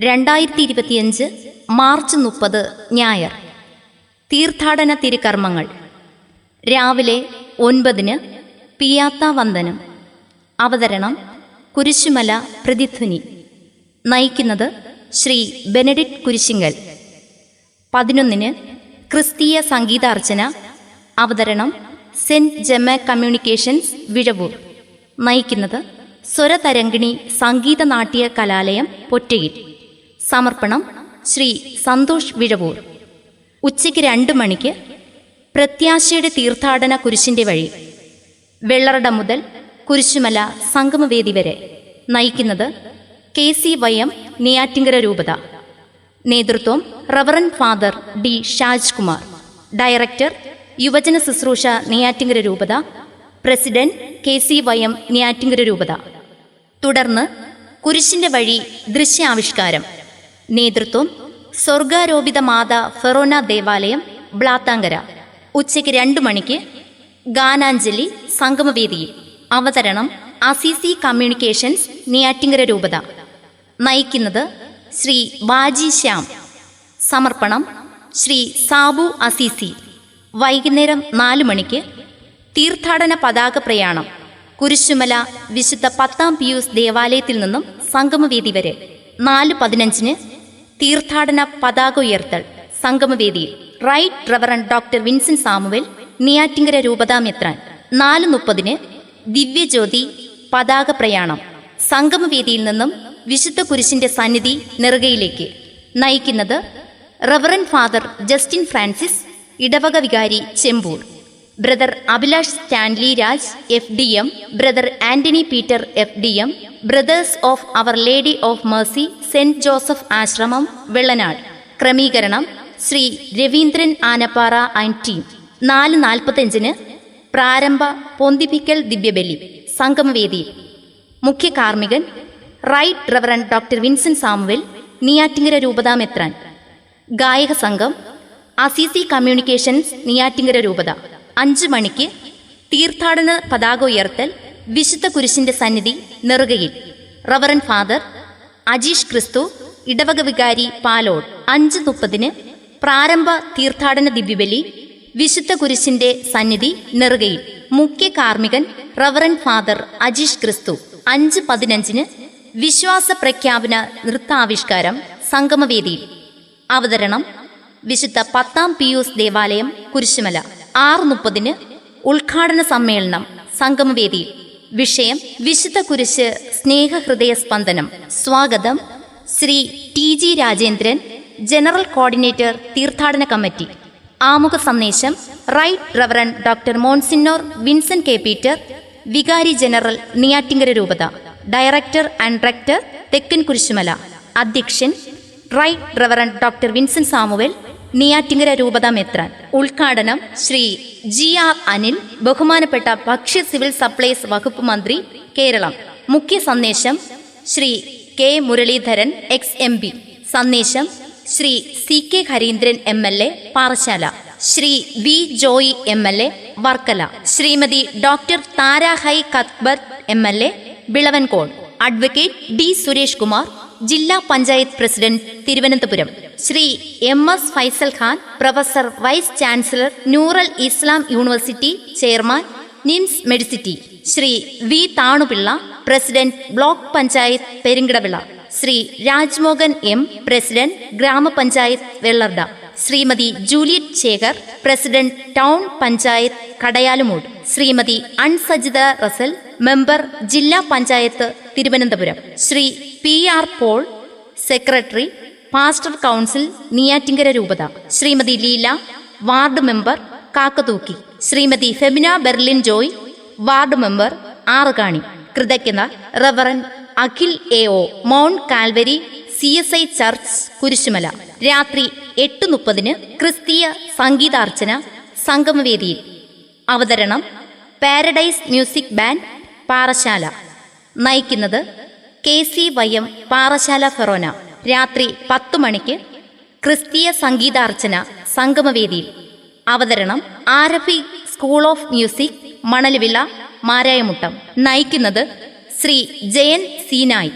രണ്ടായിരത്തി ഇരുപത്തിയഞ്ച് മാർച്ച് മുപ്പത് ഞായർ. തീർത്ഥാടന തിരുക്കർമ്മങ്ങൾ. രാവിലെ ഒൻപതിന് പിയാത്ത വന്ദനം. അവതരണം കുരിശുമല പ്രതിധ്വനി. നയിക്കുന്നത് ശ്രീ ബെനഡിക്ട് കുരിശിങ്കൽ. പതിനൊന്നിന് ക്രിസ്തീയ സംഗീതാർച്ചന. അവതരണം സെന്റ് ജമ്മ കമ്മ്യൂണിക്കേഷൻസ് വിഴവൂർ. നയിക്കുന്നത് സ്വരതരംഗിണി സംഗീത നാട്യ കലാലയം പൊറ്റയിൽ. സമർപ്പണം ശ്രീ സന്തോഷ് വിഴവൂർ. ഉച്ചയ്ക്ക് രണ്ട് മണിക്ക് പ്രത്യാശയുടെ തീർത്ഥാടന കുരിശിന്റെ വഴി വെള്ളറട മുതൽ കുരിശുമല സംഗമവേദി വരെ നയിക്കുന്നത് K C Y M Neyyattinkara രൂപത. നേതൃത്വം reverend father D Shaj Kumar director യുവജന ശുശ്രൂഷ നെയ്യാറ്റിങ്കര രൂപത. President K C Y M Neyyattinkara രൂപത. തുടർന്ന് കുരിശിന്റെ വഴി ദൃശ്യാവിഷ്കാരം. നേതൃത്വം സ്വർഗാരോപിത മാതാ ഫെറോന ദേവാലയം ബ്ലാത്താങ്കര. ഉച്ചയ്ക്ക് രണ്ടു മണിക്ക് ഗാനാഞ്ജലി സംഗമവേദിയിൽ. അവതരണം അസിസി കമ്മ്യൂണിക്കേഷൻസ് നെയ്യാറ്റിങ്കര രൂപത. നയിക്കുന്നത് ശ്രീ ബാജി ശ്യാം. സമർപ്പണം ശ്രീ സാബു അസിസി. വൈകുന്നേരം നാലു മണിക്ക് തീർത്ഥാടന പതാക പ്രയാണം. കുരിശുമല വിശുദ്ധ പത്താം പിയൂസ് ദേവാലയത്തിൽ നിന്നും സംഗമവേദി വരെ. നാല് പതിനഞ്ചിന് തീർത്ഥാടന പതാക ഉയർത്തൽ സംഗമവേദിയിൽ. Right reverend doctor Vincent Samuel Neyyattinkara രൂപതാമെത്രാൻ. നാല് മുപ്പതിന് ദിവ്യജ്യോതി പതാക പ്രയാണം. സംഗമവേദിയിൽ നിന്നും വിശുദ്ധ കുരിശിന്റെ സന്നിധി നെറുകയിലേക്ക്. നയിക്കുന്നത് റവറൻ ഫാദർ ജസ്റ്റിൻ ഫ്രാൻസിസ് ഇടവക വികാരി Chempur. Brother Abhilash Stanley Raj F D M. Brother Antony Peter F D M. Brothers of our lady of mercy saint Joseph ആശ്രമം വെള്ളനാട് ക്രമീകരണം ശ്രീ രവീന്ദ്രൻ ആനപ്പാറ ആൻഡ് ടീം. നാല് നാൽപ്പത്തഞ്ചിന് പ്രാരംഭ പൊന്തിപ്പിക്കൽ ദിവ്യബലി സംഗമവേദി. മുഖ്യ കാർമ്മികൻ right reverend doctor Vincent Samuel രൂപതാ രൂപതാമെത്രാൻ. ഗായക സംഘം അസിസി കമ്മ്യൂണിക്കേഷൻസ് നിയാറ്റിങ്കര രൂപത. അഞ്ചു മണിക്ക് തീർത്ഥാടന പതാക ഉയർത്തൽ വിശുദ്ധ കുരിശിന്റെ സന്നിധി നെറുകയിൽ. റവറൻ ഫാദർ അജീഷ് ക്രിസ്തു ഇടവക വികാരി പാലോട്. അഞ്ച് മുപ്പതിന് പ്രാരംഭ തീർത്ഥാടന ദിവ്യബലി വിശുദ്ധ കുരിശിന്റെ സന്നിധി നെറുകയിൽ. മുഖ്യ കാർമ്മികൻ റവറൻ ഫാദർ അജീഷ് ക്രിസ്തു. അഞ്ച് പതിനഞ്ചിന് വിശ്വാസ പ്രഖ്യാപന നൃത്താവിഷ്കാരം സംഗമവേദിയിൽ. അവതരണം വിശുദ്ധ പത്താം പിയൂസ് ദേവാലയം കുരിശുമല. ആറ് മുപ്പതിന് ഉദ്ഘാടന സമ്മേളനം സംഗമവേദിയിൽ. വിഷയം വിശുദ്ധ കുരിശ് സ്നേഹഹൃദയ സ്പന്ദനം. സ്വാഗതം Shri T G Rajendran general coordinator തീർത്ഥാടന കമ്മിറ്റി. ആമുഖ സന്ദേശം right reverend doctor monsignor Vincent K Peter വികാരി ജനറൽ നിയാറ്റിങ്കര രൂപത director and rector Thekkan Kurisumala അധ്യക്ഷൻ right reverend doctor Vincent Samuel Neyyattinkara രൂപത മെത്രാൻ ഉദ്ഘാടനം ശ്രീ ജി ആർ അനിൽ ബഹുമാനപ്പെട്ട ഭക്ഷ്യ സിവിൽ സപ്ലൈസ് വകുപ്പ് മന്ത്രി കേരളം. മുഖ്യ സന്ദേശം Shri K Muraleedharan ex M P. സന്ദേശം Shri C K Hareendran M L A Parassala Shri V Joy M L A Varkala. Shrimati doctor Tharahai Cuthbert M L A Vilavancode. Advocate D Suresh Kumar ജില്ലാ panchayat president Thiruvananthapuram. Shri M S Faisal Khan professor vice chancellor Noorul Islam university chairman NIMS medicity. Shri V Thanupillai president block panchayat Perumkadavila. Shri Rajmohan M president ഗ്രാമപഞ്ചായത്ത് Vellarada. Shrimati Juliet Shekhar president town panchayat Kadayalumoodu. Shrimati Ansajitha Russel member ജില്ലാ panchayat Thiruvananthapuram. Shri P R Paul secretary pastor council Neyyattinkara രൂപത. Shrimati Leela ward member Kakkathooki. Shrimati Femina Berlin Joy ward member Arukani. കൃതജ്ഞത reverend Akhil A O mount Calvary C S I church Kurisumala. രാത്രി എട്ട് മുപ്പതിന് ക്രിസ്തീയ സംഗീതാർച്ചന സംഗമവേദിയിൽ. അവതരണം paradise music band Parassala. നയിക്കുന്നത് K C Y M Parassala forane. രാത്രി പത്തു മണിക്ക് ക്രിസ്തീയ സംഗീതാർച്ചന സംഗമവേദിയിൽ. അവതരണം Arafi school of music Manaluvila Marayamuttom. നയിക്കുന്നത് ശ്രീ ജയൻ സീനായ്